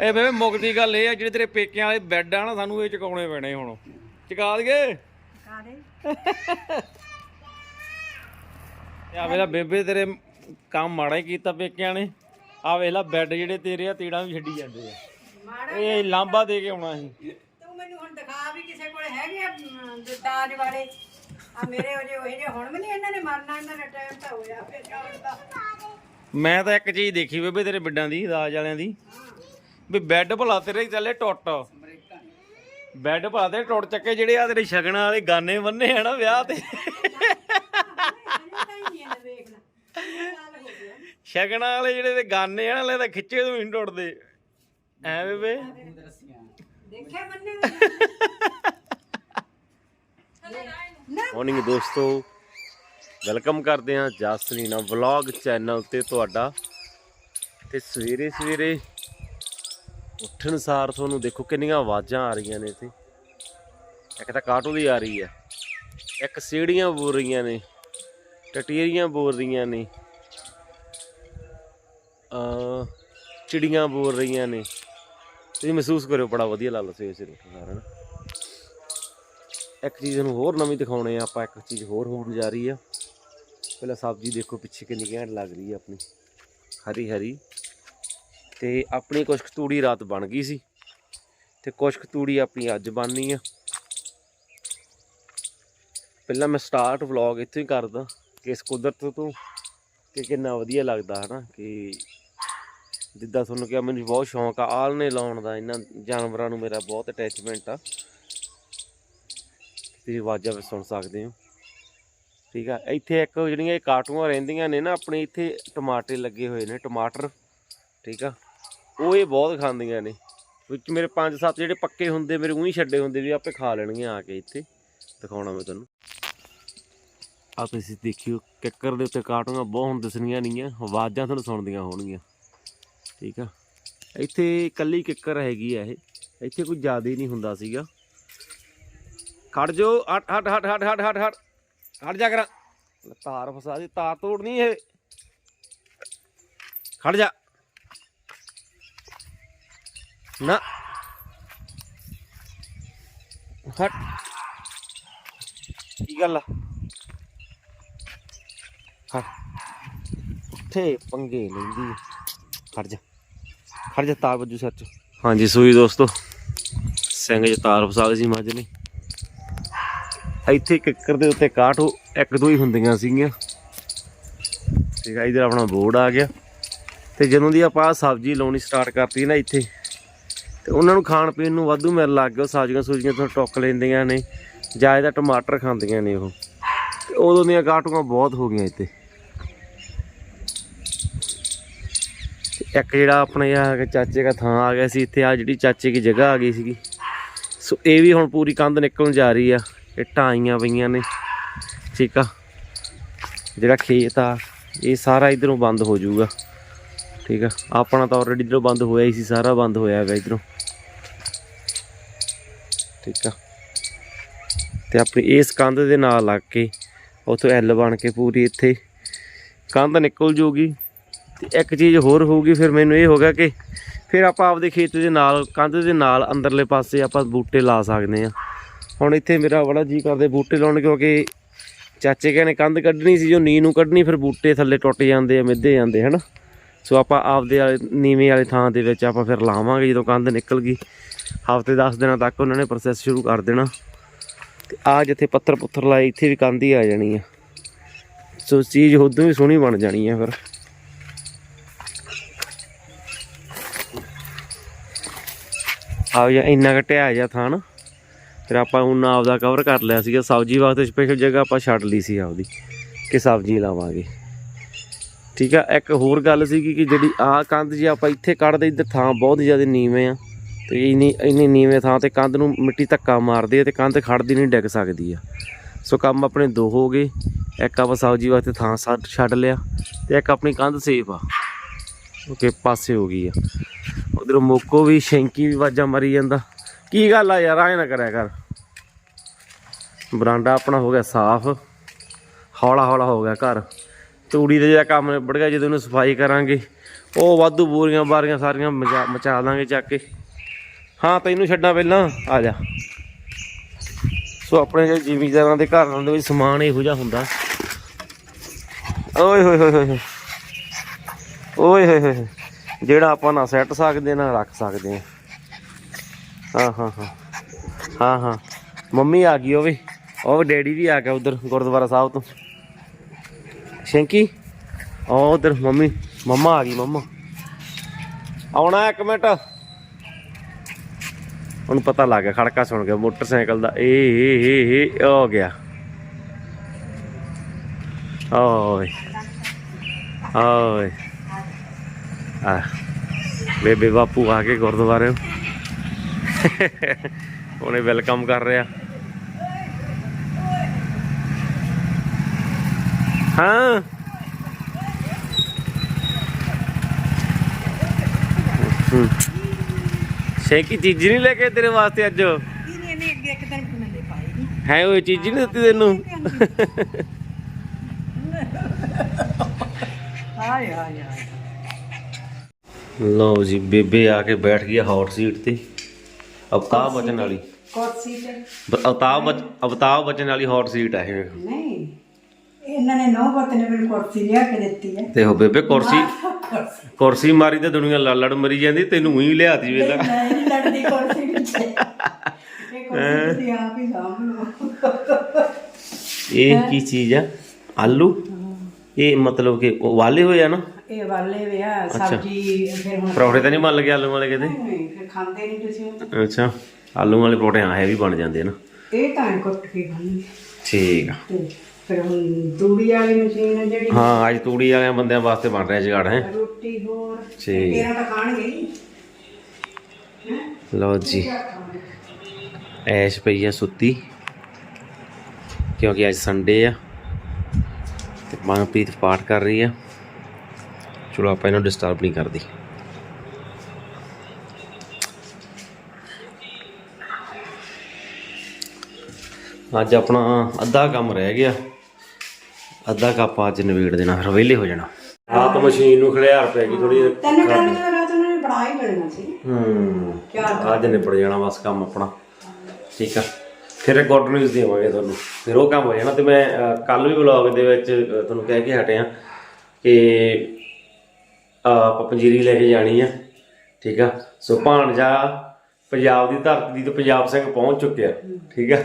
ਇਹ ਬੇਬੇ ਮੁਕਤੀ ਗੱਲ ਇਹ ਆ ਜਿਹੜੇ ਤੇਰੇ ਪੇਕਿਆਂ ਵਾਲੇ ਬੈੱਡ ਆ ਨਾ ਸਾਨੂੰ ਇਹ ਚੁਕਾਉਣੇ ਪੈਣੇ ਹੁਣ। ਚੁਕਾ ਦਈਏ? ਕਾਦੇ ਆ ਵੇਲਾ ਬੇਬੇ ਤੇਰੇ ਕੰਮ ਮਾੜਾ ਹੀ ਕੀਤਾ ਪੇਕਿਆਂ ਨੇ। ਆ ਵੇਲਾ ਬੈੱਡ ਜਿਹੜੇ ਤੇਰੇ ਆ ਤੀੜਾਂ ਵੀ ਛੱਡੀ ਜਾਂਦੇ ਆ। ਇਹ ਲਾਂਬਾ ਦੇ ਕੇ ਆਉਣਾ ਸੀ। ਤੂੰ ਮੈਨੂੰ ਹੁਣ ਦਿਖਾ ਵੀ ਕਿਸੇ ਕੋਲ ਹੈਗੇ ਆ ਅਮ, ਦਾਜ ਵਾਲੇ। ਆ ਮੇਰੇ ਉਹ ਜੇ ਉਹ ਜੇ ਹੁਣ ਵੀ ਨਹੀਂ ਇਹਨਾਂ ਨੇ ਮਰਨਾ ਇਹਨਾਂ ਦਾ ਟਾਈਮ ਤਾਂ ਹੋਇਆ ਫਿਰ ਜਾਣ ਦਾ। ਮੈਂ ਤਾਂ ਇੱਕ ਚੀਜ਼ ਦੇਖੀ ਬੇਬੇ ਤੇਰੇ ਬਿੱਡਾਂ ਦੀ ਦਾਜ ਵਾਲਿਆਂ ਦੀ। ਵੀ ਬੈੱਡ ਭਲਾ ਤੇਰੇ ਚੱਲੇ ਟੁੱਟ। ਬੈੱਡ ਭਲਾ ਤੇ ਟੁੱਟ ਚੱਕੇ ਜਿਹੜੇ ਆ ਤੇਰੇ ਸ਼ਗਨਾਂ ਵਾਲੇ ਗਾਨੇ ਬੰਨੇ ਆ ਨਾ ਵਿਆਹ ਤੇ। ਸ਼ਗਨਾਂ ਵਾਲੇ ਜਿਹੜੇ ਤੇ ਗਾਨੇ ਆ ਨਾ ਤਾਂ ਖਿੱਚੇ ਤੋਂ ਹੀ ਨੀ ਟੁੱਟਦੇ। ਐ ਬੇਬੇ ਦੇਖਿਆ ਮੰਨੇ ਮਾਰਨਿੰਗ ਦੋਸਤੋ ਵੈਲਕਮ ਕਰਦੇ ਹਾਂ ਜਾਸਲੀਨਾ ਵਲੌਗ ਚੈਨਲ ਤੇ ਤੁਹਾਡਾ। ਤੇ ਸਵੇਰੇ ਸਵੇਰੇ ਉੱਠਣ ਸਾਰ ਤੁਹਾਨੂੰ ਦੇਖੋ ਕਿੰਨੀਆਂ ਆਵਾਜ਼ਾਂ ਆ ਰਹੀਆਂ ਨੇ ਇੱਥੇ। ਇੱਕ ਤਾਂ ਕਾਟੋ ਦੀ ਆ ਰਹੀ ਹੈ। ਇੱਕ ਸੀੜੀਆਂ ਬੋਲ ਰਹੀਆਂ ਨੇ, ਟਟੀਰੀਆਂ ਬੋਲ ਰਹੀਆਂ ਨੇ ਆ ਚਿੜੀਆਂ ਬੋਲ ਰਹੀਆਂ ਨੇ। ਤੁਸੀਂ ਮਹਿਸੂਸ ਕਰਿਓ ਬੜਾ ਵਧੀਆ ਲੱਗਦਾ ਸਵੇਰੇ ਸਵੇਰੇ ਉੱਠਣ ਸਾਰ ਨਾ ਇੱਕ ਚੀਜ਼ ਨੂੰ ਹੋਰ ਨਵੀਂ ਦਿਖਾਉਣੇ ਆ, ਆਪਾਂ ਇੱਕ ਚੀਜ਼ ਹੋਰ ਹੋਣ ਜਾ ਰਹੀ ਆ। ਪਹਿਲਾਂ ਸਬਜ਼ੀ ਦੇਖੋ ਪਿੱਛੇ ਕਿੰਨੀ ਘੈਂਟ ਲੱਗ ਰਹੀ ਆ ਆਪਣੀ। ਹਰੀ ਹਰੀ। ਤੇ ਆਪਣੀ ਕੁਛ ਕੁ ਤੂੜੀ ਰਾਤ ਬਣ ਗਈ ਸੀ ਤੇ ਕੁਛ ਕੁ ਤੂੜੀ ਆਪਣੀ ਅੱਜ ਬਣਨੀ ਆ। ਪਹਿਲਾਂ ਮੈਂ ਸਟਾਰਟ ਵਲੌਗ ਇੱਥੋਂ ਹੀ ਕਰਦਾ ਕਿ ਇਸ ਕੁਦਰਤ ਤੋਂ ਕਿ ਕਿੰਨਾ ਵਧੀਆ ਲੱਗਦਾ ਹਨਾ, ਕਿ ਜਿੱਦਾਂ ਤੁਹਾਨੂੰ ਕਿਹਾ ਮੈਨੂੰ ਬਹੁਤ ਸ਼ੌਂਕ ਆ ਆਲਣੇ ਲਾਉਣ ਦਾ, ਇਹਨਾਂ ਜਾਨਵਰਾਂ ਨੂੰ ਮੇਰਾ ਬਹੁਤ ਅਟੈਚਮੈਂਟ ਆ। ਤੁਸੀਂ ਆਵਾਜ਼ਾਂ ਵੀ ਸੁਣ ਸਕਦੇ ਹੋ। ਠੀਕ ਆ, ਇੱਥੇ ਇੱਕ ਜਿਹੜੀਆਂ ਇਹ ਕਾਟੂਆਂ ਰਹਿੰਦੀਆਂ ਨੇ ਨਾ, ਆਪਣੇ ਇੱਥੇ ਟਮਾਟਰ ਲੱਗੇ ਹੋਏ ਨੇ, ਟਮਾਟਰ, ਠੀਕ ਆ। ਉਹ ਇਹ ਬਹੁਤ ਖਾਂਦੀਆਂ ਨੇ। ਵਿੱਚ ਮੇਰੇ 5-7 ਜਿਹੜੇ ਪੱਕੇ ਹੁੰਦੇ, ਮੇਰੇ ਉਹੀ ਛੱਡੇ ਹੁੰਦੇ ਵੀ ਆਪੇ ਖਾ ਲੈਣਗੀਆਂ ਆ ਕੇ ਇੱਥੇ। ਦਿਖਾਉਣਾ ਮੈਂ ਤੁਹਾਨੂੰ। ਆ ਤੁਸੀਂ ਦੇਖਿਓ ਕਿੱਕਰ ਦੇ ਉੱਤੇ ਕਾਟੂਆਂ ਬਹੁਤ ਹੁਣ ਦਿਸਣੀਆਂ ਨਹੀਂ ਆ ਆਵਾਜ਼ਾਂ ਤੁਹਾਨੂੰ ਸੁਣਦੀਆਂ ਹੋਣਗੀਆਂ। ਠੀਕ ਆ? ਇੱਥੇ ਇਕੱਲੀ ਕਿੱਕਰ ਹੈਗੀ ਆ ਇਹ। ਇੱਥੇ ਕੋਈ ਜ਼ਿਆਦਾ ਹੀ ਨਹੀਂ ਹੁੰਦਾ ਸੀਗਾ। ਖੜ ਜੋ ਹਟ ਹਟ ਹਟ ਹਟ ਹਟ ਹਟ ਹਟ। ਹਟ ਜਾ ਕਰਾਂ। ਤਾਰ ਫਸਾ ਦੀ, ਤਾਰ ਤੋੜਨੀ ਇਹ। ਖੜ ਜਾ। ਕੀ ਗੱਲ ਆ? ਹਟ ਉੱਥੇ ਪੰਗੇ ਲੈਂਦੀ। ਖੜ ਜਾ। ਖੜ ਜਾ ਤਾਰ ਵੱਜੂ ਸੱਚ ਹਾਂਜੀ ਸੂਈ ਦੋਸਤੋ। ਸਿੰਘ ਚ ਤਾਰ ਫਸਾ ਗਈ ਸੀ ਮੱਝ ਨੇ। ਇੱਥੇ ਕਿੱਕਰ ਦੇ ਉੱਤੇ ਕਾਠੋ ਇੱਕ ਦੋ ਹੀ ਹੁੰਦੀਆਂ ਸੀਗੀਆਂ। ਠੀਕ ਆ ਇਧਰ ਆਪਣਾ ਬੋਰਡ ਆ ਗਿਆ। ਤੇ ਜਦੋਂ ਦੀ ਆਪਾਂ ਸਬਜ਼ੀ ਲਾਉਣੀ ਸਟਾਰਟ ਕਰਤੀ ਨਾ ਇੱਥੇ ਤੇ ਉਹਨਾਂ ਨੂੰ ਖਾਣ ਪੀਣ ਨੂੰ ਵਾਧੂ ਮਿਲ ਲੱਗ ਗਿਆ। ਉਹ ਸਾਜੀਆਂ ਸੂਜੀਆਂ ਤੋਂ ਟੁੱਕ ਲੈਂਦੀਆਂ ਨੇ ਜਾਂ ਇਹਦਾ ਟਮਾਟਰ ਖਾਂਦੀਆਂ ਨੇ ਉਹ। ਉਦੋਂ ਦੀਆਂ ਕਾਟੂਆਂ ਬਹੁਤ ਹੋ ਗਈਆਂ ਇੱਥੇ। ਇੱਕ ਜਿਹੜਾ ਆਪਣੇ ਆ ਚਾਚੇ ਦਾ ਥਾਂ ਆ ਗਿਆ ਸੀ, ਇੱਥੇ ਆ ਜਿਹੜੀ ਚਾਚੇ ਦੀ ਜਗ੍ਹਾ ਆ ਗਈ ਸੀਗੀ। ਸੋ ਇਹ ਵੀ ਹੁਣ ਪੂਰੀ ਕੰਧ ਨਿਕਲਣ ਜਾ ਰਹੀ ਆ ਇੱਟਾਂ ਆਈਆਂ ਪਈਆਂ ਨੇ, ਠੀਕ ਆ? ਜਿਹੜਾ ਖੇਤ ਆ, ਇਹ ਸਾਰਾ ਇਧਰੋਂ ਬੰਦ ਹੋ ਜਾਊਗਾ, ਠੀਕ ਆ? ਆਪਣਾ ਤਾਂ ਆਲਰੇਡੀ ਇਧਰੋਂ ਬੰਦ ਹੋਇਆ ਹੀ ਸੀ, ਸਾਰਾ ਬੰਦ ਹੋਇਆ ਹੈਗਾ ਇਧਰੋਂ। ਠੀਕ ਆ। ਤੇ ਆਪਣੀ ਇਸ ਕੰਧ ਦੇ ਨਾਲ ਲੱਗ ਕੇ ਉੱਥੋਂ ਐਲ ਬਣ ਕੇ ਪੂਰੀ ਇੱਥੇ ਕੰਧ ਨਿਕਲ ਜੂਗੀ। ਤੇ ਇੱਕ ਚੀਜ਼ ਹੋਰ ਹੋਊਗੀ, ਫਿਰ ਮੈਨੂੰ ਇਹ ਹੋਗਾ ਕਿ ਫਿਰ ਆਪਾਂ ਆਪਦੇ ਖੇਤ ਦੇ ਨਾਲ, ਕੰਧ ਦੇ ਨਾਲ ਅੰਦਰਲੇ ਪਾਸੇ ਆਪਾਂ ਬੂਟੇ ਲਾ ਸਕਦੇ ਆ ਹੁਣ ਇੱਥੇ ਮੇਰਾ ਬੜਾ ਜੀ ਕਰਦੇ ਬੂਟੇ ਲਾਉਣ, ਕਿਉਂਕਿ ਚਾਚੇ ਕਹਿੰਦੇ ਕੰਧ ਕੱਢਣੀ ਸੀ, ਜੋ ਨੀ ਨੂੰ ਕੱਢਣੀ, ਫਿਰ ਬੂਟੇ ਥੱਲੇ ਟੁੱਟ ਜਾਂਦੇ ਆ, ਮਿੱਧੇ ਜਾਂਦੇ ਹਨਾ। ਸੋ ਆਪਾਂ ਆਪਦੇ ਵਾਲੇ, ਨੀਵੇਂ ਵਾਲੇ ਥਾਂ ਦੇ ਵਿੱਚ ਆਪਾਂ ਫਿਰ ਲਾਵਾਂਗੇ ਜਦੋਂ ਕੰਧ ਨਿਕਲ ਗਈ। ਹਫ਼ਤੇ 10 ਦਿਨਾਂ ਤੱਕ ਉਹਨਾਂ ਨੇ ਪ੍ਰੋਸੈਸ ਸ਼ੁਰੂ ਕਰ ਦੇਣਾ। ਤੇ ਆ ਜਿੱਥੇ ਪੱਥਰ ਪੁੱਥਰ ਲਾਏ, ਇੱਥੇ ਵੀ ਕੰਧ ਹੀ ਆ ਜਾਣੀ ਆ। ਸੋ ਚੀਜ਼ ਉਦੋਂ ਵੀ ਸੋਹਣੀ ਬਣ ਜਾਣੀ ਆ ਫਿਰ। ਆ ਜਾ ਇੰਨਾ ਘਟਿਆ ਜਾ ਥਾਂ ਨਾ, ਫਿਰ ਆਪਾਂ ਉਹਨਾਂ ਆਪਦਾ ਕਵਰ ਕਰ ਲਿਆ ਸੀਗਾ। ਸਬਜ਼ੀ ਵਾਸਤੇ ਸਪੈਸ਼ਲ ਜਗ੍ਹਾ ਆਪਾਂ ਛੱਡ ਲਈ ਸੀ ਆਪਦੀ, ਕਿ ਸਬਜ਼ੀ ਲਾਵਾਂਗੇ। ਠੀਕ ਆ, ਇੱਕ ਹੋਰ ਗੱਲ ਸੀਗੀ ਕਿ ਜਿਹੜੀ ਆ ਕੰਧ ਜੇ ਆਪਾਂ ਇੱਥੇ ਕੱਢਦੇ, ਇੱਧਰ ਥਾਂ ਬਹੁਤ ਜ਼ਿਆਦਾ ਨੀਵੇਂ ਆ। ਤੇ ਇੰਨੀ ਇੰਨੀ ਨੀਵੇਂ ਥਾਂ ਤੇ ਕੰਧ ਨੂੰ ਮਿੱਟੀ ਧੱਕਾ ਮਾਰਦੀ ਆ ਤੇ ਕੰਧ ਖੜਦੀ ਨਹੀਂ, ਡਿੱਗ ਸਕਦੀ ਆ। ਸੋ ਕੰਮ ਆਪਣੇ ਦੋ ਹੋ ਗਏ। ਇੱਕ ਆਪਾਂ ਸਬਜ਼ੀ ਵਾਸਤੇ ਥਾਂ ਛੱਡ ਛੱਡ ਲਿਆ ਤੇ ਇੱਕ ਆਪਣੀ ਕੰਧ ਸੇਫ ਆ। ਓਕੇ, ਪਾਸੇ ਹੋ ਗਈ ਆ। ਉਧਰ ਮੋਕੋ ਵੀ, ਸ਼ੈਂਕੀ ਵੀ ਵਾਜਾਂ ਮਰੀ ਜਾਂਦਾ। ਕੀ ਗੱਲ ਆ ਯਾਰ ਐ ਨਾ ਕਰਿਆ ਕਰ। ਬਰਾਂਡਾ ਆਪਣਾ ਹੋ ਗਿਆ ਸਾਫ਼। ਹੌਲਾ ਹੌਲਾ ਹੋ ਗਿਆ ਘਰ। ਤੂੜੀ ਦੇ ਜਿਹੜਾ ਕੰਮ ਨਿਬੜ ਗਿਆ, ਜਦੋਂ ਇਹਨੂੰ ਸਫ਼ਾਈ ਕਰਾਂਗੇ, ਉਹ ਵਾਧੂ ਬੋਰੀਆਂ ਬਾਰੀਆਂ ਸਾਰੀਆਂ ਮਚਾ ਮਚਾ ਦਾਂਗੇ ਚੱਕ ਕੇ। ਹਾਂ, ਤੈਨੂੰ ਛੱਡਾਂ ਪਹਿਲਾਂ। ਆ ਜਾ। ਸੋ, ਆਪਣੇ ਜਿਹੜੇ ਜ਼ਿਮੀਂਦਾਰਾਂ ਦੇ ਘਰਾਂ ਦੇ ਵਿੱਚ ਸਮਾਨ ਇਹੋ ਜਿਹਾ ਹੁੰਦਾ। ਓਏ ਹੋਏ ਹੋਏ ਹੋਏ ਓਏ ਹੋਏ ਹੋਏ ਜਿਹੜਾ ਆਪਾਂ ਨਾ ਸੈੱਟ ਸਕਦੇ, ਨਾ ਰੱਖ ਸਕਦੇ ਆ। ਹਾਂ ਹਾਂ ਹਾਂ। ਹਾਂ ਹਾਂ। ਮੰਮੀ ਆ ਗਈ ਉਹ ਵੀ। ਉਹ ਡੈਡੀ ਵੀ ਆ ਗਿਆ ਉਧਰ, ਗੁਰਦੁਆਰਾ ਸਾਹਿਬ ਤੋਂ। ਸ਼ੈਂਕੀ? ਉਹ ਉਧਰ ਮੰਮੀ। ਮੰਮਾ ਆ ਗਈ, ਮੰਮਾ। ਆਉਣਾ ਇੱਕ ਮਿੰਟ। ਉਹਨੂੰ ਪਤਾ ਲੱਗ ਗਿਆ, ਖੜਕਾ ਸੁਣ ਗਿਆ, ਮੋਟਰਸਾਈਕਲ ਦਾ, ਏ ਏ ਏ ਹੋ ਗਿਆ। ਓਏ ਓਏ। ਆ, ਬੇਬੇ ਬਾਪੂ ਆ ਕੇ ਗੁਰਦੁਆਰੇ। ਉਹਨੇ ਵੈਲਕਮ ਕਰ ਰਿਹਾ। ਹਾਂ। ਸ਼ੇਕੀ ਚੀਜ਼ ਨਹੀਂ ਲੈ ਕੇ ਤੇਰੇ ਵਾਸਤੇ ਅੱਜ? ਇਹਨੇ ਇਹਨੇ ਅੱਗੇ ਇੱਕ ਦਿਨ ਮੈਂ ਦੇ ਪਾਈ ਹੈ ਉਹ ਚੀਜ਼ ਨਹੀਂ ਦਿੱਤੀ ਤੈਨੂੰ? ਹਾਏ ਹਾਏ ਹਾਏ ਲਓ ਜੀ ਬੇਬੇ ਆ ਕੇ ਬੈਠ ਗਈ ਹੌਟ ਸੀਟ ਤੇ। ਅਵਤਾਰ ਬਚਨ ਵਾਲੀ। ਤੇ? ਬ- ਅਵਤਾਰ ਬਚ ਅਵਤਾਰ ਬਚਨ ਵਾਲੀ ਹੌਟ ਸੀਟ ਆ ਇਹ। ਨਹੀਂ। ਇਹਨਾਂ ਨੇ ਨੌ ਬਤ ਨੇ ਮੈਨੂੰ ਕੁਰਸੀ ਲਿਆ ਕੇ ਦਿੱਤੀ ਹੈ। ਤੇ ਉਹ ਬੇਬੇ ਕੁਰਸੀ ਕੁਰਸੀ ਮਾਰੀ ਤੇ ਦੁਨੀਆ ਲੜ ਲੜ ਮਰੀ ਜਾਂਦੀ ਤੈਨੂੰ ਹੀ ਲਿਆਤੀ ਵੇਲਾ। ਮੈਂ ਨਹੀਂ ਲੜਦੀ ਕੁਰਸੀ ਪਿੱਛੇ ਇਹ ਕੁਰਸੀ ਤੁਸੀਂ ਆਪ ਹੀ ਸਾਂਭ ਇਹ ਕੀ ਚੀਜ਼ ਆ? ਆਲੂ? ਇਹ ਮਤਲਬ ਕਿ ਵਾਲੇ ਹੋਏ ਆ ਨਾ? ਇਹ ਵਾਲੇ ਵੇ ਆ ਸਬਜੀ ਫਿਰ ਹੁਣ ਪਰੌਂਠੇ ਤਾਂ ਨਹੀਂ ਮੰਨ ਲਗੇ ਆਲੂ ਵਾਲੇ ਕਿਤੇ? ਨਹੀਂ, ਫਿਰ ਖਾਂਦੇ ਨਹੀਂ ਤੁਸੀਂ। ਅੱਛਾ। ਆਲੂ ਵਾਲੇ ਪਰੌਂਠੇ ਆ ਵੀ ਬਣ ਜਾਂਦੇ ਨਾ। ਇਹ ਤਾਂ ਕੁੱਟ ਕੇ ਖਾਂਦੇ। ਠੀਕ ਆ। ਫਿਰ ਹੁਣ ਦੂੜੀ ਵਾਲੀ ਮਸ਼ੀਨ ਹੈ ਜਿਹੜੀ। ਹਾਂ ਅੱਜ ਤੂੜੀ ਵਾਲਿਆਂ ਬੰਦਿਆਂ ਵਾਸਤੇ ਬਣ ਰਿਹਾ ਜਗਾੜ ਹੈ। ਰੋਟੀ ਹੋਰ। ਠੀਕ। ਤੇਰਾ ਤਾਂ ਖਾਣਗੇ ਹੀ। ਲਓ ਜੀ। ਐਸ਼ ਪਈ ਆ ਸੁੱਤੀ ਕਿਉਂਕਿ ਅੱਜ ਸੰਡੇ ਆ ਤੇ ਮਨਪ੍ਰੀਤ ਪਾਠ ਕਰ ਰਹੀ ਆ। ਚਲੋ ਆਪਾਂ ਇਹਨੂੰ ਡਿਸਟਰਬ ਨਹੀਂ ਕਰਦੀ। ਅੱਜ ਆਪਣਾ ਅੱਧਾ ਕੰਮ ਰਹਿ ਗਿਆ। ਅੱਧਾ ਕੱਪ ਅੱਜ ਨਵੇੜ ਦੇਣਾ ਫਿਰ ਵਿਹਲੇ ਹੋ ਜਾਣਾ। ਰਾਤ ਮਸ਼ੀਨ ਨੂੰ ਖੜਿਆਰ ਪੈ ਗਈ ਥੋੜੀ ਤਿੰਨ ਦਾ ਰਾਤ ਉਹਨਾਂ ਨੇ ਬਣਾ ਹੀ ਮਿਲਣਾ ਸੀ। ਹੂੰ ਅੱਜ ਨਿਪਟ ਜਾਣਾ ਬਸ ਕੰਮ ਆਪਣਾ। ਠੀਕ ਆ। ਫਿਰ ਗੁੱਡ ਨਿਊਜ਼ ਦੇਵਾਂਗੇ ਤੁਹਾਨੂੰ। ਫਿਰ ਉਹ ਕੰਮ ਹੋ ਜਾਣਾ ਤੇ ਮੈਂ ਕੱਲ ਵੀ ਵਲੌਗ ਦੇ ਵਿੱਚ ਤੁਹਾਨੂੰ ਕਹਿ ਕੇ ਹਟਿਆ ਕਿ ਆਪਾਂ ਪੰਜੀਰੀ ਲੈ ਕੇ ਜਾਣੀ ਆ। ਠੀਕ ਆ। ਸੋ ਭਾਣਜਾ ਪੰਜਾਬ ਦੀ ਧਰਤੀ ਤੋਂ ਪੰਜਾਬ ਸਿੰਘ ਪਹੁੰਚ ਚੁੱਕਿਆ। ਠੀਕ ਆ।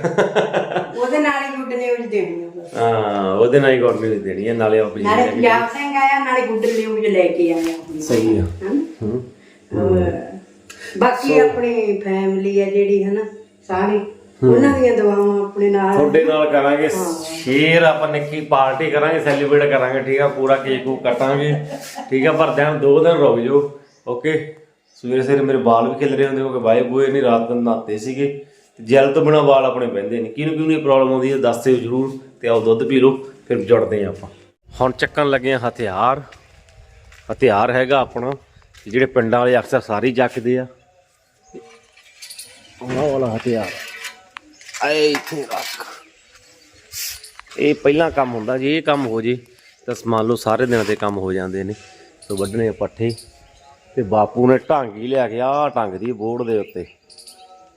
ਉਹਦੇ ਨਾਲ ਹੀ ਗੁੱਡ ਨਿਊਜ਼ ਦੇਣੀ ਆ। ਹਾਂ ਉਹਦੇ ਨਾਲ ਹੀ ਨਿਊਜ਼ ਦੇਣੀ ਆ ਨਾਲੇ ਆਪਾਂ ਨਾਲੇ ਪੰਜਾਬ ਸਿੰਘ ਆਇਆ ਨਾਲੇ ਗੁੱਡ ਨਿਊਜ਼ ਲੈ ਕੇ ਆਇਆ ਸਹੀ ਆ। ਹਨ ਹੂੰ ਬਾਕੀ ਆਪਣੀ ਫੈਮਿਲੀ ਹੈ ਜਿਹੜੀ ਹਨਾ ਸਾਰੀ ਉਹਨਾਂ ਦੀਆਂ ਦੁਆਵਾਂ ਆਪਣੇ ਨਾਲ। ਤੁਹਾਡੇ ਨਾਲ ਕਰਾਂਗੇ ਸ਼ੇਰ ਆਪਾਂ ਨਿੱਕੀ ਪਾਰਟੀ ਕਰਾਂਗੇ ਸੈਲੀਬ੍ਰੇਟ ਕਰਾਂਗੇ ਠੀਕ ਆ ਪੂਰਾ ਕੇਕ ਕੂਕ ਕੱਟਾਂਗੇ ਠੀਕ ਆ ਪਰ ਦਿਨ ਦੋ ਦਿਨ ਰੁਕ ਜਾਓ ਓਕੇ ਸਵੇਰੇ ਸਵੇਰੇ ਮੇਰੇ ਵਾਲ ਵੀ ਖਿਲ ਰਹੇ ਹੁੰਦੇ ਕਿਉਂਕਿ ਬਾਏ ਬੂਏ ਨਹੀਂ ਰਾਤ ਨੂੰ ਨਹਾਤੇ ਸੀਗੇ। ਜੈਲ ਤੋਂ ਬਿਨਾ ਵਾਲ ਆਪਣੇ ਬਹਿੰਦੇ ਨੇ ਕਿਹਨੂੰ ਕਿਹਨੂੰ ਇਹ ਪ੍ਰੋਬਲਮ ਆਉਂਦੀ ਹੈ, ਦੱਸ ਦਿਓ ਜਰੂਰ ਤੇ ਆਓ ਦੁੱਧ ਪੀ ਲਓ, ਫਿਰ ਜੁੜਦੇ ਆ ਆਪਾਂ। ਹੁਣ ਚੱਕਣ ਲੱਗੇ ਆ ਹਥਿਆਰ। ਹਥਿਆਰ ਹੈਗਾ ਆਪਣਾ, ਜਿਹੜੇ ਪਿੰਡਾਂ ਵਾਲੇ ਅਕਸਰ ਸਾਰੇ ਜੱਕਦੇ ਆ। ਉਹ ਵਾਲਾ ਹਥਿਆਰ। ਆਏ ਇੱਥੇ ਰੱਖ। ਇਹ ਪਹਿਲਾ ਕੰਮ ਹੁੰਦਾ ਜੇ, ਇਹ ਕੰਮ ਹੋ ਜੇ, ਤਾਂ ਮੰਨ ਲਓ ਸਾਰੇ ਦਿਨਾਂ ਦੇ ਕੰਮ ਹੋ ਜਾਂਦੇ ਨੇ। ਸੋ ਵੱਢਣੇ ਪੱਠੇ ਤੇ ਬਾਪੂ ਨੇ ਢਾਂਗੀ ਲਿਆ ਕੇ ਆਹ ਟੰਗਦੀ ਬੋਰਡ ਦੇ ਉੱਤੇ।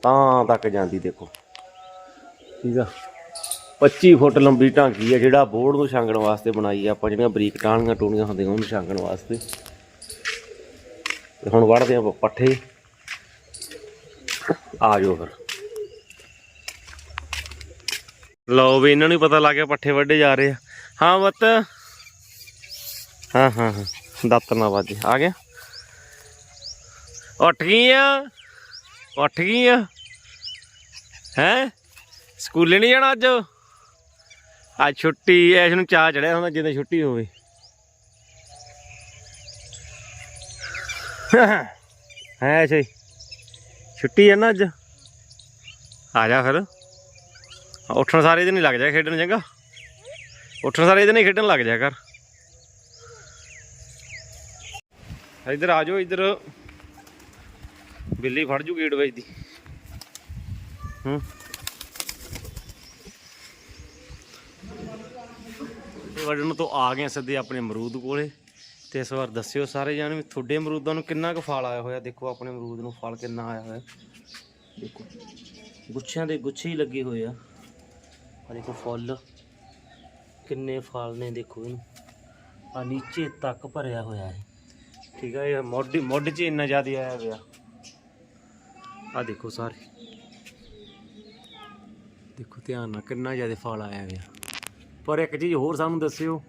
ਤਾਂ ਤੱਕ ਜਾਂਦੀ ਦੇਖੋ। ਠੀਕ ਆ। 25 ਫੁੱਟ ਲੰਬੀ ਟਾਂਕੀ ਆ, ਜਿਹੜਾ ਬੋਰਡ ਨੂੰ ਛਾਂਗਣ ਵਾਸਤੇ ਬਣਾਈ ਆ। ਆਪਾਂ ਜਿਹੜੀਆਂ ਬਰੀਕ ਟਾਹਣੀਆਂ ਟੂਣੀਆਂ ਹੁੰਦੀਆਂ, ਉਹਨੂੰ ਛਾਂਗਣ ਵਾਸਤੇ। ਤੇ ਹੁਣ ਵੱਢਦੇ ਆ ਪੱਠੇ। ਆ ਜਾਓ ਫਿਰ। ਲਓ ਵੀ, ਇਹਨਾਂ ਨੂੰ ਪਤਾ ਲੱਗ ਗਿਆ ਪੱਠੇ ਵੱਢੇ ਜਾ ਰਹੇ ਆ। ਹਾਂ, ਬੱਤ। ਹਾਂ ਹਾਂ ਦੱਤ ਨਾ ਵੱਜ। ਆ ਗਿਆ। ਉੱਠ ਗਈ ਆ ਉੱਠ ਗਈ ਆ ਹੈ? ਸਕੂਲੇ ਨਹੀਂ ਜਾਣਾ ਅੱਜ? ਅੱਜ ਛੁੱਟੀ ਇਸ ਨੂੰ ਚਾਹ ਚੜਿਆ ਹੁੰਦਾ ਜਦੋਂ ਛੁੱਟੀ ਹੋਵੇ। ਹੈ ਐਸੇ, ਛੁੱਟੀ ਹੈ ਨਾ ਅੱਜ? ਆ ਜਾ ਫਿਰ। ਉੱਠਣ ਸਾਰੇ ਦਿਨ ਹੀ ਲੱਗ ਜਾ ਖੇਡਣ ਚੰਗਾ ਉੱਠਣ ਸਾਰੇ ਦਿਨ ਹੀ ਖੇਡਣ ਲੱਗ ਜਾ ਕਰ। ਇੱਧਰ ਆ ਜਾਓ, ਇੱਧਰ। ਬਿੱਲੀ ਫੜ ਜੂ ਗੇਟ ਵਿੱਚ ਦੀ। ਹੂੰ। ਇਹ ਤੋਂ ਆ ਗਏ ਸਿੱਧੇ ਆਪਣੇ ਅਮਰੂਦ ਕੋਲੇ। ਤੇ ਇਸ ਵਾਰ ਦੱਸਿਓ ਸਾਰੇ ਜਾਣ ਵੀ ਤੁਹਾਡੇ ਅਮਰੂਦਾਂ ਨੂੰ ਕਿੰਨਾ ਕੁ ਫਲ ਆਇਆ ਹੋਇਆ? ਦੇਖੋ ਆਪਣੇ ਅਮਰੂਦ ਨੂੰ ਫਲ ਕਿੰਨਾ ਆਇਆ ਹੋਇਆ। ਦੇਖੋ, ਗੁੱਛਿਆਂ ਦੇ ਗੁੱਛੇ ਹੀ ਲੱਗੇ ਹੋਏ ਆ। ਆ ਦੇਖੋ ਫੁੱਲ, ਕਿੰਨੇ ਫਲ ਨੇ ਦੇਖੋ ਇਹਨੂੰ। ਆ ਨੀਚੇ ਤੱਕ ਭਰਿਆ ਹੋਇਆ ਹੈ ਠੀਕ ਆ, ਇਹ ਮੋਢੇ ਮੁੱਢ 'ਚ ਇੰਨਾ ਜ਼ਿਆਦਾ ਆਇਆ ਹੋਇਆ। ਆ ਦੇਖੋ ਸਾਰੇ। ਦੇਖੋ, ਧਿਆਨ ਨਾਲ ਕਿੰਨਾ ਜ਼ਿਆਦਾ ਫਲ ਆਇਆ ਹੋਇਆ। ਪਰ ਇੱਕ ਚੀਜ਼ ਹੋਰ ਸਾਨੂੰ ਦੱਸਿਓ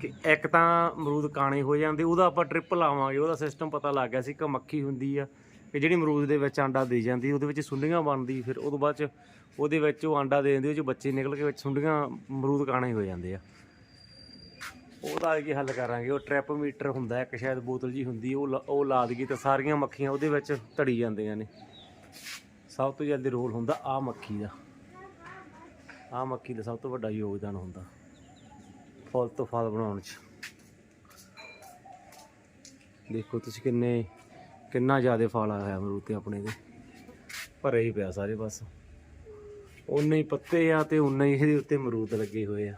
ਕਿ ਇੱਕ ਤਾਂ ਅਮਰੂਦ ਕਾਣੇ ਹੋ ਜਾਂਦੇ, ਉਹਦਾ ਆਪਾਂ ਟ੍ਰਿਪ ਲਾਵਾਂਗੇ, ਉਹਦਾ ਸਿਸਟਮ ਪਤਾ ਲੱਗ ਗਿਆ ਸੀ ਕਿ ਮੱਖੀ ਹੁੰਦੀ ਆ। ਕਿ ਜਿਹੜੀ ਅਮਰੂਦ ਦੇ ਵਿੱਚ ਆਂਡਾ ਦੇ ਜਾਂਦੀ, ਉਹਦੇ ਵਿੱਚ ਸੁੰਡੀਆਂ ਬਣਦੀ, ਫਿਰ ਉਦੋਂ ਬਾਅਦ ਚ ਉਹਦੇ ਵਿੱਚ ਉਹ ਆਂਡਾ ਦੇ ਦਿੰਦੀ, ਉਹ ਚ ਬੱਚੇ ਨਿਕਲ ਕੇ ਵਿੱਚ ਸੁੰਡੀਆਂ ਅਮਰੂਦ ਕਾਣੇ ਹੋ ਜਾਂਦੇ ਆ। ਉਹਦਾ ਅੱਗੇ ਹੱਲ ਕਰਾਂਗੇ, ਉਹ ਟ੍ਰਿਪ ਮੀਟਰ ਹੁੰਦਾ, ਇੱਕ ਸ਼ਾਇਦ ਬੋਤਲ ਜੀ ਹੁੰਦੀ, ਉਹ ਲਾ- ਉਹ ਲਾ ਦਈਏ ਤਾਂ ਸਾਰੀਆਂ ਮੱਖੀਆਂ ਉਹਦੇ ਵਿੱਚ ਧੜੀ ਜਾਂਦੀਆਂ ਨੇ। ਸਭ ਤੋਂ ਜ਼ਿਆਦਾ ਰੋਲ ਹੁੰਦਾ ਆ ਮੱਖੀ ਦਾ। ਆ ਮੱਕੀ ਦਾ ਸਭ ਤੋਂ ਵੱਡਾ ਯੋਗਦਾਨ ਹੁੰਦਾ। ਫਲ ਤੋਂ ਫਲ ਬਣਾਉਣ 'ਚ। ਦੇਖੋ ਤੁਸੀਂ ਕਿੰਨੇ, ਕਿੰਨਾ ਜ਼ਿਆਦਾ ਫਲ ਆਇਆ ਹੋਇਆ ਮਰੂਦ ਤੇ ਆਪਣੇ ਦੇ ਭਰੇ ਹੀ ਪਿਆ ਸਾਰੇ ਬਸ। ਉਨੇ ਹੀ ਪੱਤੇ ਆ ਤੇ ਉਨੇ ਹੀ ਇਹਦੇ ਉੱਤੇ ਮਰੂਦ ਲੱਗੇ ਹੋਏ ਆ।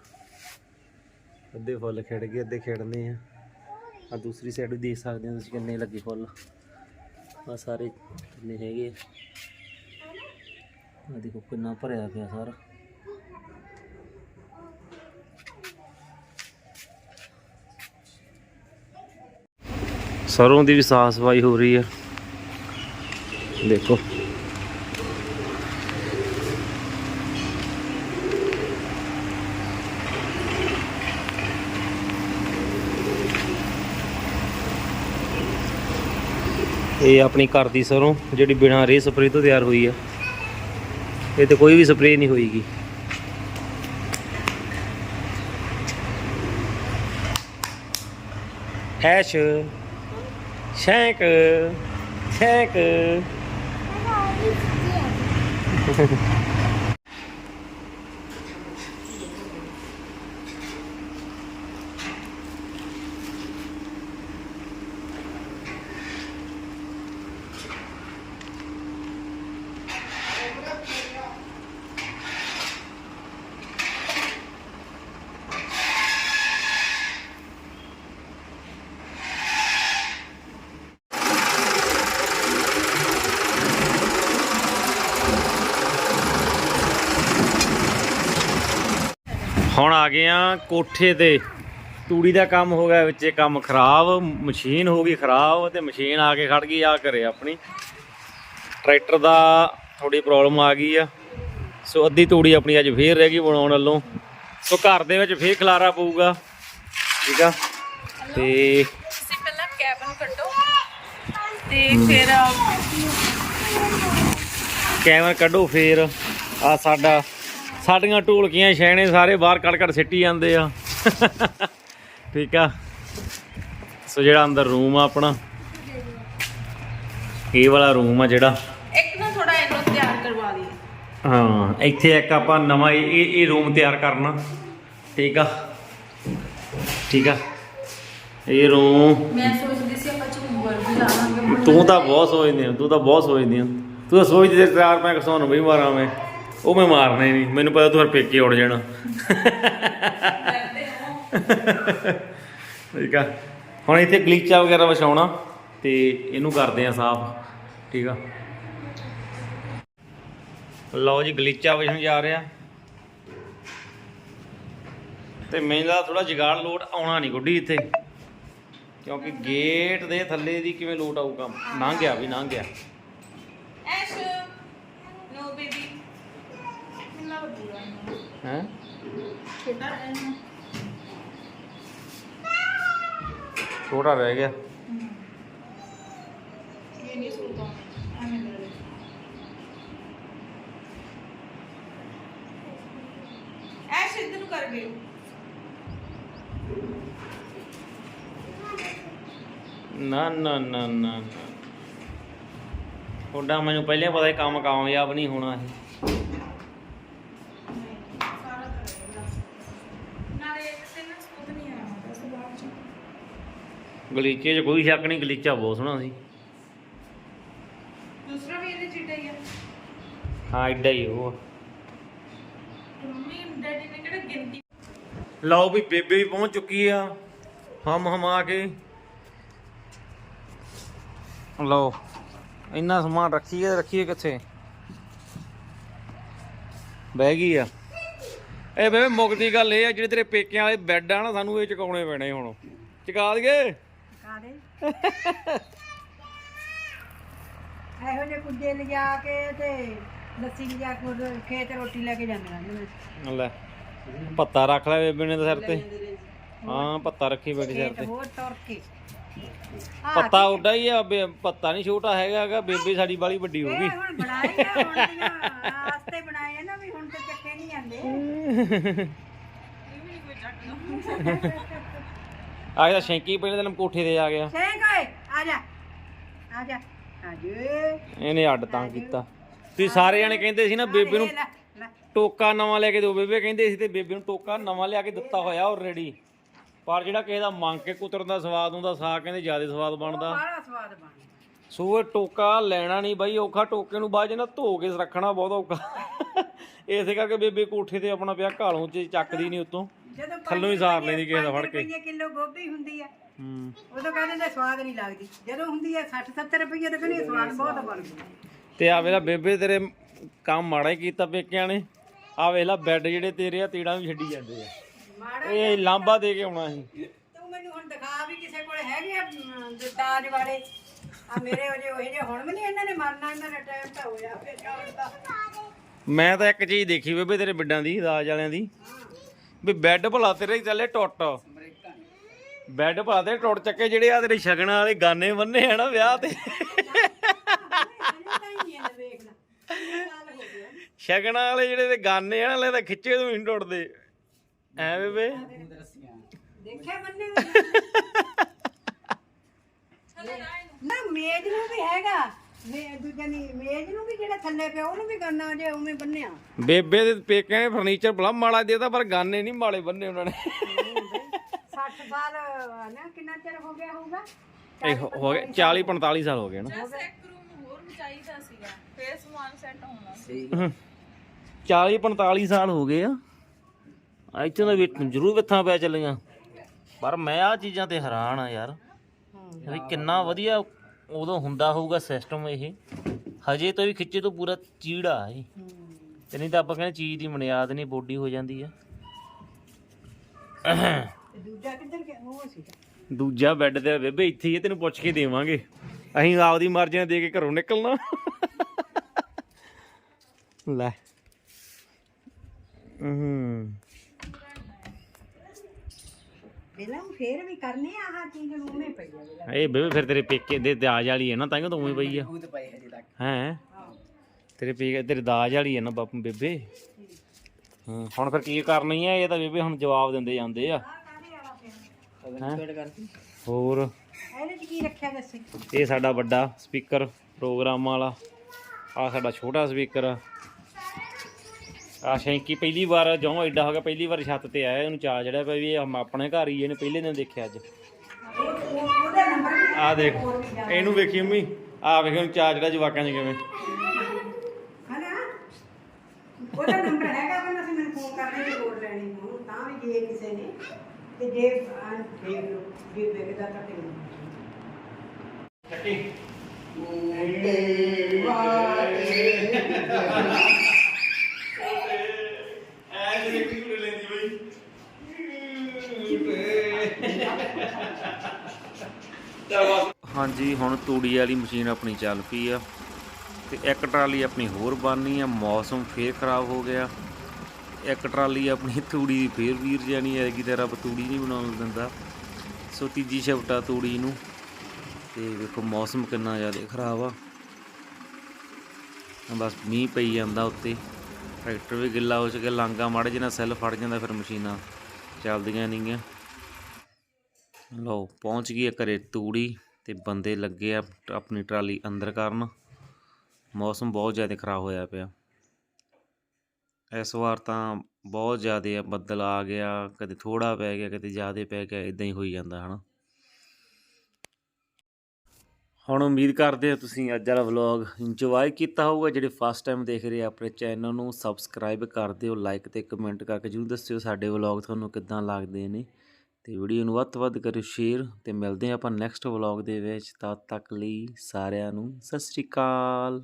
ਅੱਧੇ ਫੁੱਲ ਖਿੜ ਗਏ, ਅੱਧੇ ਖਿੜਨੇ ਆ। ਆ ਦੂਸਰੀ ਸਾਈਡ ਵੀ ਦੇਖ ਸਕਦੇ ਹੋ ਤੁਸੀਂ ਕਿੰਨੇ ਲੱਗੇ ਫੁੱਲ। ਆ ਸਾਰੇ ਕਿੰਨੇ ਹੈਗੇ ਆ। ਦੇਖੋ ਕਿੰਨਾ ਭਰਿਆ ਪਿਆ ਸਾਰਾ। ਸਰੋਂ ਦੀ ਵੀ ਸਾਫ਼ ਸਫ਼ਾਈ ਹੋ ਰਹੀ ਹੈ। ਦੇਖੋ। ਇਹ ਆਪਣੀ ਘਰ ਦੀ ਸਰੋਂ, ਜਿਹੜੀ ਬਿਨਾਂ ਰੇ ਸਪਰੇ ਤੋਂ ਤਿਆਰ ਹੋਈ ਆ ਇਹ ਤੇ ਕੋਈ ਵੀ ਸਪਰੇ ਨਹੀਂ ਹੋਈਗੀ। ਹੈਸ਼। ਸ਼ੈਂਕ ਸ਼ੈਂਕ ਹੁਣ ਆ ਗਏ ਆ ਕੋਠੇ ਤੇ। ਤੂੜੀ ਦਾ ਕੰਮ ਹੋ ਗਿਆ ਵਿੱਚੇ ਕੰਮ ਖਰਾਬ ਮਸ਼ੀਨ ਹੋ ਗਈ ਖਰਾਬ ਤੇ ਮਸ਼ੀਨ ਆ ਕੇ ਖੜ ਗਈ ਆ ਘਰੇ ਆਪਣੀ। ਟਰੈਕਟਰ ਦਾ ਥੋੜੀ ਪ੍ਰੋਬਲਮ ਆ ਗਈ ਆ। ਸੋ ਅੱਧੀ ਤੂੜੀ ਆਪਣੀ ਅੱਜ ਫੇਰ ਰਹਿ ਗਈ ਬਣਾਉਣ ਵੱਲੋਂ। ਸੋ ਘਰ ਦੇ ਵਿੱਚ ਫੇਰ ਖਲਾਰਾ ਪਊਗਾ ਠੀਕ ਆ? ਤੇ ਤੁਸੀਂ ਪਹਿਲਾਂ ਕੈਬਨ ਕੱਢੋ ਤੇ ਫਿਰ ਕੈਮਰਾ ਕੱਢੋ ਫੇਰ। ਆ ਸਾਡਾ ਸਾਡੀਆਂ ਢੋਲਕੀਆਂ ਛੈਣੇ ਸਾਰੇ ਬਾਹਰ ਕੱਢ ਕੱਢ ਸਿੱਟੀ ਜਾਂਦੇ ਆ। ਠੀਕ ਆ। ਸੋ ਜਿਹੜਾ ਅੰਦਰ ਰੂਮ ਆ ਆਪਣਾ ਇਹ ਵਾਲਾ ਰੂਮ ਆ ਜਿਹੜਾ। ਇੱਕ ਨਾ ਥੋੜਾ ਇਹਨੂੰ ਤਿਆਰ ਕਰਵਾ ਦਈਏ ਹਾਂ ਇੱਥੇ ਇੱਕ ਆਪਾਂ ਨਵਾਂ ਇਹ ਇਹ- ਰੂਮ ਤਿਆਰ ਕਰਨਾ। ਠੀਕ ਆ। ਠੀਕ ਆ। ਇਹ ਰੂਮ ਮੈਂ ਸੋਚਦੀ ਸੀ ਆਪਾਂ ਝੂਮਰ ਵੀ ਲਾਵਾਂਗੇ ਤੂੰ ਤਾਂ ਬਹੁਤ ਸੋਚਦੀ ਆ ਤੂੰ ਤਾਂ ਬਹੁਤ ਸੋਚਦੀ ਆ। ਤੂੰ ਤਾਂ ਸੋਚਦੀ ਤੇ ਚਾਰ ਮੈਂ ਕਿਸੋਂ ਨੂੰ ਵੀ ਮਾਰਾਂ ਮੈਂ। ਉਹ ਮੈਂ ਮਾਰਨੇ ਨਹੀਂ। ਮੈਨੂੰ ਪਤਾ ਤੂੰ ਹਰ ਪੇਕੇ ਉੜ ਜਾਣਾ। ਠੀਕ ਆ। ਹੁਣ ਇੱਥੇ ਗਲੀਚਾ ਵਗੈਰਾ ਵਿਛਾਉਣਾ ਤੇ ਇਹਨੂੰ ਕਰਦੇ ਆ ਸਾਫ਼। ਠੀਕ ਆ। ਲਓ ਜੀ, ਗਲੀਚਾ ਵਿਛਣ ਜਾ ਰਿਹਾ। ਤੇ ਮੈਨੂੰ ਦਾ ਥੋੜਾ ਜਗਾੜ ਲੋਟ ਆਉਣਾ ਨਹੀਂ ਗੁੱਡੀ ਇੱਥੇ। ਕਿਉਂਕਿ ਗੇਟ ਦੇ ਥੱਲੇ ਦੀ ਕਿਵੇਂ ਲੋਟ ਆਊਗਾ ਲੰਘ ਗਿਆ ਵੀ, ਲੰਘ ਗਿਆ। ਐਸ਼। ਨੋ ਬੇਬੀ ਹੈ? ਛੋਟਾ ਰਹਿਣਾ ਛੋਟਾ ਰਹਿ ਗਿਆ। ਇਹ ਨਹੀਂ ਸੁਣਦਾ ਐਵੇਂ ਮੇਰੇ ਐਸ਼ ਇੱਧਰ ਨੂੰ ਕਰ ਗਏ ਨਾ ਨਾ ਨਾ ਤੁਹਾਡਾ ਮੈਨੂੰ ਪਹਿਲੇ ਪਤਾ ਸੀ ਕੰਮ ਕਾਮਯਾਬ ਨਹੀਂ ਹੋਣਾ ਇਹ ਗਲੀਚੇ 'ਚ ਕੋਈ ਸ਼ੱਕ ਨਹੀਂ ਗਲੀਚਾ ਬਹੁਤ ਸੋਹਣਾ ਸੀ। ਦੂਸਰਾ ਵੀ ਇਹਦੇ ਚਿੱਟਾ ਹੀ ਆ। ਹਾਂ ਐਡਾ ਹੀ ਉਹ ਮੰਮੀ ਡੈਡੀ ਨੇ ਕਿਹੜਾ ਗਿਣਤੀ ਲਓ ਵੀ ਬੇਬੇ ਵੀ ਪਹੁੰਚ ਚੁੱਕੀ ਆ ਹਮ ਹਮ ਆ ਕੇ। ਲਓ ਇੰਨਾ ਸਮਾਨ ਰੱਖੀਏ ਰੱਖੀਏ ਕਿੱਥੇ? ਬਹਿ ਗਈ ਆ। ਇਹ ਬੇਬੇ ਮੁਕਤੀ ਗੱਲ ਇਹ ਆ ਜਿਹੜੇ ਤੇਰੇ ਪੇਕਿਆਂ ਵਾਲੇ ਬੈੱਡ ਆ ਨਾ ਸਾਨੂੰ ਇਹ ਚੁਕਾਉਣੇ ਪੈਣੇ ਹੁਣ। ਚੁਕਾ ਦਈਏ? ਕਾਦੇ ਇਹੋ ਜਿਹੇ ਕੁੱਜੇ ਲਿਜਾ ਕੇ ਤੇ ਲੱਸੀ ਲਿਜਾ ਕੇ ਉਧਰ ਖੇਤ ਰੋਟੀ ਲੈ ਕੇ ਜਾਂਦੀਆਂ ਨੇ। ਲੈ ਪੱਤਾ ਰੱਖ ਲੈ ਬੇਬੇ ਨੇ ਤਾਂ ਸਿਰ ਤੇ। ਹਾਂ ਪੱਤਾ ਰੱਖੀ ਬੈਠੀ ਸਿਰ ਖੇਤ ਤੇ ਹੋਰ ਤੁਰ ਕੇ। ਪੱਤਾ ਉੱਡਾ ਹੀ ਆ ਬੇ- ਪੱਤਾ ਨਹੀਂ ਛੋਟਾ ਹੈਗਾ ਗਾ ਬੇਬੇ ਸਾਡੀ ਬਾਲੀ ਵੱਡੀ ਹੋ ਗਈ। ਇਹ ਹੁਣ ਬਣਾਈ ਆ ਹੁਣ ਦੀਆਂ ਆਸਤੇ ਬਣਾਏ ਆ ਨਾ ਵੀ ਹੁਣ ਤੇ ਚੱਕੇ ਨਹੀਂ ਜਾਂਦੇ। ਆ ਗਿਆ ਸ਼ੈਂਕੀ ਪਹਿਲੇ ਦਿਨ ਕੋਠੇ ਤੇ ਆ ਗਿਆ। ਸੇਂਕ ਓਏ ਆ ਜਾ। ਆ ਜਾ। ਆ ਜੇ। ਇਹਨੇ ਅੱਡ ਤਾਂ ਕੀਤਾ। ਤੁਸੀਂ ਸਾਰੇ ਜਣੇ ਕਹਿੰਦੇ ਸੀ ਨਾ ਬੇਬੇ ਨੂੰ ਟੋਕਾ ਨਵਾਂ ਲੈ ਕੇ ਦਿਓ। ਬੇਬੇ ਕਹਿੰਦੇ ਸੀ ਤੇ ਬੇਬੇ ਨੂੰ ਟੋਕਾ ਨਵਾਂ ਲਿਆ ਕੇ ਦਿੱਤਾ ਹੋਇਆ ਆਲਰੇਡੀ ਪਰ ਜਿਹੜਾ ਕਿਸੇ ਦਾ ਮੰਗ ਕੇ ਕੁਤਰਨ ਦਾ ਸਵਾਦ ਹੁੰਦਾ ਸਾਗ ਕਹਿੰਦੇ ਜ਼ਿਆਦਾ ਸਵਾਦ ਬਣਦਾ। ਬੜਾ ਸਵਾਦ ਬਣ ਸੋ ਇਹ ਟੋਕਾ ਲੈਣਾ ਨਹੀਂ ਬਾਈ ਔਖਾ ਟੋਕੇ ਨੂੰ ਬਾਅਦ 'ਚ ਨਾ ਧੋ ਕੇ ਰੱਖਣਾ ਬਹੁਤ ਔਖਾ। ਇਸੇ ਕਰਕੇ ਬੇਬੇ ਕੋਠੇ ਤੇ ਆਪਣਾ ਪਿਆ ਘਾਲੋਂ 'ਚ ਚੱਕਦੀ ਨਹੀਂ ਉਤੋਂ। ਜਦੋਂ ਥੱਲੋਂ ਹੀ ਸਾਰ ਲੈਂਦੀ ਕਿਸੇ ਦਾ ਫੜ ਕੇ। ਕਿਲੋ ਗੋਭੀ ਹੁੰਦੀ ਆ। ਹੂੰ। ਉਦੋਂ ਕਹਿੰਦੇ ਨੇ ਸਵਾਦ ਨਹੀਂ ਲੱਗਦੀ। ਜਦੋਂ ਹੁੰਦੀ ਆ 60 70 ਰੁਪਏ ਤਾਂ ਕਹਿੰਦੇ ਸਵਾਦ ਬਹੁਤ ਬਣਦਾ ਤੇ ਆ ਵੇਲਾ ਬੇਬੇ ਤੇਰੇ ਕੰਮ ਮਾੜਾ ਹੀ ਕੀਤਾ ਪੇਕਿਆਂ ਨੇ। ਆ ਵੇਲਾ ਬੈੱਡ ਜਿਹੜੇ ਤੇਰੇ ਆ ਤੀੜਾਂ ਵੀ ਛੱਡੀ ਜਾਂਦੇ ਆ। ਮਾੜਾ ਇਹ ਲਾਂਬਾ ਦੇ ਕੇ ਆਉਣਾ ਸੀ। ਤੂੰ ਮੈਨੂੰ ਹੁਣ ਦਿਖਾ ਵੀ ਕਿਸੇ ਕੋਲ ਹੈਗੇ ਆ ਅਮ, ਦਾਜ ਵਾਲੇ। ਆ ਮੇਰੇ ਉਹ ਜਿਹੇ ਉਹ ਜਿਹੇ ਹੁਣ ਵੀ ਨਹੀਂ ਇਹਨਾਂ ਨੇ ਮਰਨਾ ਇਹਨਾਂ ਦਾ ਟਾਈਮ ਤਾਂ ਹੋਇਆ ਫੇਰ ਜਾਣ ਦਾ। ਮੈਂ ਤਾਂ ਇੱਕ ਚੀਜ਼ ਦੇਖੀ ਬੇਬੇ ਤੇਰੇ ਬਿੱਡਾਂ ਦੀ ਦਾਜ ਵਾਲਿਆਂ ਦੀ। ਵੀ ਬੈੱਡ ਭਲਾ ਤੇਰੇ ਹੀ ਚੱਲੇ ਟੁੱਟ। ਬੈੱਡ ਭਲਾ ਤੇ ਟੁੱਟ ਚੱਕੇ ਜਿਹੜੇ ਆ ਤੇਰੇ ਸ਼ਗਨਾਂ ਵਾਲੇ ਗਾਨੇ ਬੰਨੇ ਆ ਨਾ ਵਿਆਹ ਤੇ। ਨਹੀਂ ਸ਼ਗਨਾਂ ਵਾਲੇ ਜਿਹੜੇ ਤੇ ਗਾਨੇ ਆ ਨਾ ਲੈ ਤਾਂ ਖਿੱਚੇ ਤੋਂ ਹੀ ਨੀ ਟੁੱਟਦੇ। ਐ ਬੇਬੇ ਦੇਖਿਆ ਬੰਨੇ ਨਾ ਮੇਜ਼ ਨੂੰ ਵੀ ਹੈਗਾ। ਮੇ ਦੂਜਾ ਨਹੀਂ ਮੇਜ਼ ਨੂੰ ਵੀ ਜਿਹੜਾ ਥੱਲੇ ਪਿਆ ਉਹਨੂੰ ਵੀ ਕਰਨਾ ਜੇ ਉਵੇਂ ਬੰਨਿਆ। ਬੇਬੇ ਦੇ ਪੇਕਿਆਂ ਨੇ ਫਰਨੀਚਰ ਬੜਾ ਮਾੜਾ ਦੇਤਾ ਪਰ ਗਾਨੇ ਨਹੀਂ ਮਾੜੇ ਬੰਨੇ ਉਹਨਾਂ ਨੇ। 60 ਸਾਲ ਨਾ ਕਿੰਨਾ ਚਿਰ ਹੋ ਗਿਆ ਹੋਊਗਾ? ਇਹ ਹੋ ਹੋ ਗਏ 40 45 ਸਾਲ ਹੋ ਗਏ ਨਾ। ਬਸ ਇੱਕ ਰੂਮ ਹੋਰ ਵੀ ਚਾਹੀਦਾ ਸੀਗਾ ਫੇਰ ਸਮਾਨ ਸੈੱਟ ਹੋਣਾ ਸੀ। 40 45 ਸਾਲ ਹੋ ਗਏ ਆ। ਇੱਥੇ ਤਾਂ ਵੇਟ ਜ਼ਰੂਰ ਵਿੱਥਾਂ ਪੈ ਚੱਲੀਆਂ। ਪਰ ਮੈਂ ਆ ਚੀਜ਼ਾਂ ਤੇ ਹੈਰਾਨ ਆ ਯਾਰ। ਵੀ ਕਿੰਨਾ ਵਧੀਆ ਉਦੋਂ ਹੁੰਦਾ ਹੋਊਗਾ ਸਿਸਟਮ ਇਹ। ਹਜੇ ਤੋਂ ਵੀ ਖਿੱਚੇ ਤੋਂ ਪੂਰਾ ਚੀੜਾ ਇਹ। ਤੇ ਨਹੀਂ ਤਾਂ ਆਪਾਂ ਕਹਿੰਦੇ ਚੀਜ਼ ਦੀ ਬੁਨਿਆਦ ਨਹੀਂ ਬੋਡੀ ਹੋ ਜਾਂਦੀ ਆ ਦੂਜਾ ਕਿੱਧਰ ਗਿਆ? ਉਹ ਸੀਗਾ। ਦੂਜਾ ਬੈੱਡ ਤੇ ਬੇਬੇ ਇੱਥੇ ਹੀ ਤੈਨੂੰ ਪੁੱਛ ਕੇ ਦੇਵਾਂਗੇ। ਅਸੀਂ ਆਪਦੀ ਮਰਜ਼ੀ ਨਾਲ ਦੇ ਕੇ ਘਰੋਂ ਨਿਕਲਣਾ। ਲੈ। ਹੂੰ। ਪਹਿਲਾਂ ਫੇਰ ਵੀ ਕਰਨੇ ਆ ਆਹ ਚੀਜ਼ ਨੂੰ ਉਵੇਂ ਪਈ ਆ ਜਿਹੜਾ। ਇਹ ਬੇਬੇ ਫਿਰ ਤੇਰੇ ਪੇਕੇ ਦੇ ਦਾਜ ਵਾਲੀ ਹੈ ਨਾ ਤਾਂ ਕਿ ਤੂੰ ਉਵੇਂ ਪਈ ਆ। ਹੈ? ਤੇਰੇ ਪੇਕੇ ਤੇਰੇ ਦਾਜ ਵਾਲੀ ਹੈ ਨਾ ਬਾਪੂ ਬੇਬੇ। ਹਾਂ ਹੁਣ ਫਿਰ ਕੀ ਕਰਨੀ ਹੈ ਇਹ ਤਾਂ ਬੇਬੇ ਹੁਣ ਜਵਾਬ ਦਿੰਦੇ ਜਾਂਦੇ ਆ? ਹੋਰ? ਇਹਦੇ ਚ ਕੀ ਰੱਖਿਆ ਦੱਸੇ? ਇਹ ਸਾਡਾ ਵੱਡਾ ਸਪੀਕਰ ਪ੍ਰੋਗਰਾਮ ਵਾਲਾ। ਆ ਸਾਡਾ ਛੋਟਾ ਸਪੀਕਰ ਆ ਸ਼ੈਂਕੀ ਪਹਿਲੀ ਵਾਰ ਜਦੋਂ ਐਡਾ ਹੋ ਗਿਆ ਪਹਿਲੀ ਵਾਰ ਛੱਤ ਤੇ ਆਇਆ ਇਹਨੂੰ ਚਾਹ ਜਿਹੜਾ ਪਿਆ ਵੀ ਇਹ ਹਮ ਆਪਣੇ ਘਰ ਹੀ ਇਹਨੇ ਪਹਿਲੇ ਦਿਨ ਦੇਖਿਆ ਅੱਜ। ਆ ਦੇਖ ਇਹਨੂੰ ਵੇਖੀ ਮੰਮੀ ਆ ਵੇਖ ਇਹਨੂੰ ਚਾਹ ਜਿਹੜਾ ਜਵਾਕਾਂ 'ਚ ਕਿਵੇਂ। ਹਨਾ? ਉਹਦਾ ਨੰਬਰ ਹੈਗਾ ਪਰ ਅਸੀਂ ਮੈਨੂੰ ਫੋਨ ਕਰਨੇ ਦੀ ਲੋੜ ਲੈਣੀ ਹੁਣ ਤਾਂ ਵੀ ਜੇ ਕਿਸੇ ਨੇ ਤੇ ਜੇ ਆਂ ਦੇਖ ਲਓ ਜੇ ਵੇਖਦਾ ਤਾਂ ਤੇ ਚੱਕੀ। ਹਾਂਜੀ, ਹੁਣ ਤੂੜੀ ਵਾਲੀ ਮਸ਼ੀਨ ਆਪਣੀ ਚੱਲ ਪਈ ਆ ਤੇ ਇੱਕ ਟਰਾਲੀ ਆਪਣੀ ਹੋਰ ਬਣਨੀ ਆ, ਮੌਸਮ ਫੇਰ ਖਰਾਬ ਹੋ ਗਿਆ। ਇੱਕ ਟਰਾਲੀ ਆਪਣੀ ਤੂੜੀ ਦੀ ਫੇਰ ਵੀਰ ਜਾਨੀ ਹੈ ਕਿ ਤੇ ਰੱਬ ਤੂੜੀ ਨਹੀਂ ਬਣਾਉਣ ਦਿੰਦਾ। ਸੋ ਤੀਜੀ ਸ਼ਿਫਟ ਤੂੜੀ ਨੂੰ। ਤੇ ਵੇਖੋ, ਮੌਸਮ ਕਿੰਨਾ ਜ਼ਿਆਦਾ ਖਰਾਬ ਆ। ਬਸ ਮੀਂਹ ਪਈ ਜਾਂਦਾ ਉੱਤੇ। ਟਰੈਕਟਰ ਵੀ ਗਿੱਲਾ ਹੋ ਚੁੱਕਿਆ ਲਾਂਗਾ ਮਾੜੇ ਜਿਹਾ ਸੈੱਲ ਫੜ ਜਾਂਦਾ ਫਿਰ ਮਸ਼ੀਨਾਂ ਚੱਲਦੀਆਂ ਨਹੀਂਗੀਆਂ ਲਓ, ਪਹੁੰਚ ਗਈ ਆ ਘਰੇ ਤੂੜੀ ਤੇ ਬੰਦੇ ਲੱਗੇ ਆ ਆਪਣੀ ਟਰਾਲੀ ਅੰਦਰ ਕਰਨ। ਮੌਸਮ ਬਹੁਤ ਜ਼ਿਆਦਾ ਖਰਾਬ ਹੋਇਆ ਪਿਆ। ਇਸ ਵਾਰ ਤਾਂ ਬਹੁਤ ਜ਼ਿਆਦਾ ਆ, ਬੱਦਲ ਆ ਗਿਆ, ਕਦੇ ਥੋੜਾ ਪੈ ਗਿਆ, ਕਦੇ ਜ਼ਿਆਦਾ ਪੈ ਗਿਆ ਇਦਾਂ ਹੀ ਹੋਈ ਜਾਂਦਾ, ਹਨਾ। ਹੁਣ ਉਮੀਦ ਕਰਦੇ ਹਾਂ ਤੁਸੀਂ ਅੱਜ ਵਾਲਾ ਵਲੌਗ ਇੰਜੋਏ ਕੀਤਾ ਹੋਊਗਾ। ਜਿਹੜੇ ਫਸਟ ਟਾਈਮ ਦੇਖ ਰਹੇ ਆ ਆਪਣੇ ਚੈਨਲ ਨੂੰ ਸਬਸਕ੍ਰਾਈਬ ਕਰ ਦਿਓ ਲਾਈਕ ਤੇ ਕਮੈਂਟ ਕਰਕੇ ਜਰੂਰ ਦੱਸਿਓ ਸਾਡੇ ਵਲੌਗ ਤੁਹਾਨੂੰ ਕਿੱਦਾਂ ਲੱਗਦੇ ਨੇ। ਤੇ ਵੀਡੀਓ ਨੂੰ ਵੱਧ ਤੋਂ ਵੱਧ ਕਰਿਓ ਸ਼ੇਅਰ ਤੇ ਮਿਲਦੇ ਆਪਾਂ ਨੈਕਸਟ ਵਲੌਗ ਦੇ ਵਿੱਚ। ਤਦ ਤੱਕ ਲਈ ਸਾਰਿਆਂ ਨੂੰ ਸਤਿ ਸ੍ਰੀ ਅਕਾਲ।